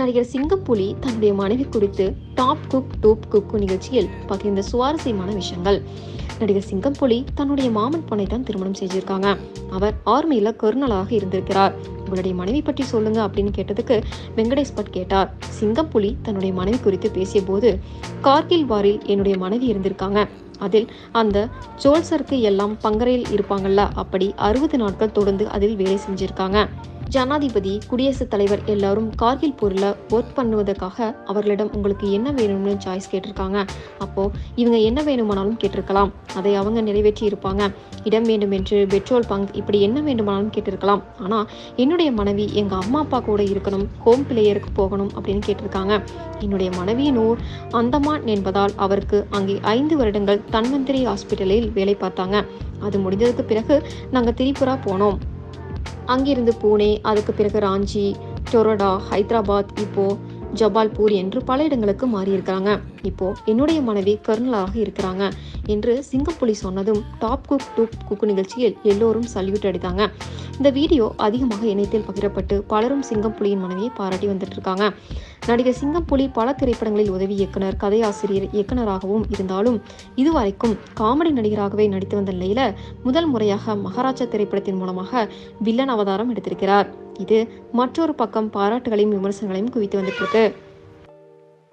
நடிகர் சிங்கப்புலி தன்னுடைய மனைவி குறித்து டாப் குக் டூப் குக் நிகழ்ச்சியில் பகிர்ந்த சுவாரஸ்யமான விஷயங்கள். நடிகர் சிங்கம்புலி தன்னுடைய மாமன் பொண்ணை தான் திருமணம் செஞ்சிருக்காங்க. அவர் ஆர்மியில கர்னலாக இருந்திருக்கிறார். உங்களுடைய மனைவி பற்றி சொல்லுங்க அப்படின்னு கேட்டதுக்கு வெங்கடேஷ் பட் கேட்டார். சிங்கம்புலி தன்னுடைய மனைவி குறித்து பேசிய போது கார்கில் வாரில் என்னுடைய மனைவி இருந்திருக்காங்க. அதில் அந்த ஜோல்சருக்கு எல்லாம் பங்கரையில் இருப்பாங்கல்ல அப்படி அறுபது நாட்கள் தொடர்ந்து அதில் வேலை செஞ்சிருக்காங்க. ஜனாதிபதி குடியரசுத் தலைவர் எல்லாரும் கார்கில் போரில் ஒர்க் பண்ணுவதற்காக அவர்களிடம் உங்களுக்கு என்ன வேணும்னு சாய்ஸ் கேட்டிருக்காங்க. அப்போ இவங்க என்ன வேணுமானாலும் கேட்டிருக்கலாம். அதை அவங்க நிறைவேற்றி இருப்பாங்க. இடம் வேண்டும் என்று பெட்ரோல் பங்க் இப்படி என்ன வேண்டுமானாலும் கேட்டிருக்கலாம். ஆனா என்னுடைய மனைவி எங்க அம்மா அப்பா கூட இருக்கணும் ஹோம் பிளேயருக்கு போகணும் அப்படின்னு கேட்டிருக்காங்க. என்னுடைய மனைவியின் ஊர் அந்தமான் என்பதால் அவருக்கு அங்கே ஐந்து வருடங்கள் தன்வந்திரி ஹாஸ்பிட்டலில் வேலை பார்த்தாங்க. அது முடிந்ததுக்கு பிறகு நாங்கள் திரிபுரா போனோம். அங்கிருந்து பூனே அதுக்கு பிறகு ராஞ்சி டொரோடா ஹைதராபாத் இப்போ ஜபால்பூர் என்று பல இடங்களுக்கு மாறியிருக்கிறாங்க. இப்போ என்னுடைய மனைவி கர்னலாக இருக்கிறாங்க என்று சிங்கப்புலி சொன்னதும் டாப் குக் டூப் குக் நிகழ்ச்சியில் எல்லோரும் சல்யூட் அடித்தாங்க. இந்த வீடியோ அதிகமாக இணையத்தில் பகிரப்பட்டு பலரும் சிங்கப்புலியின் மனைவியை பாராட்டி வந்துட்டு இருக்காங்க. நடிகர் சிங்கம்புலி பல திரைப்படங்களில் உதவி இயக்குனர் கதையாசிரியர் இயக்குனராகவும் இருந்தாலும் இதுவரைக்கும் காமெடி நடிகராகவே நடித்து வந்த நிலையில முதல் முறையாக மகாராஜா திரைப்படத்தின் மூலமாக வில்லன் அவதாரம் எடுத்திருக்கிறார். இது மற்றொரு பக்கம் பாராட்டுகளையும் விமர்சனங்களையும் குவித்து வந்துட்டு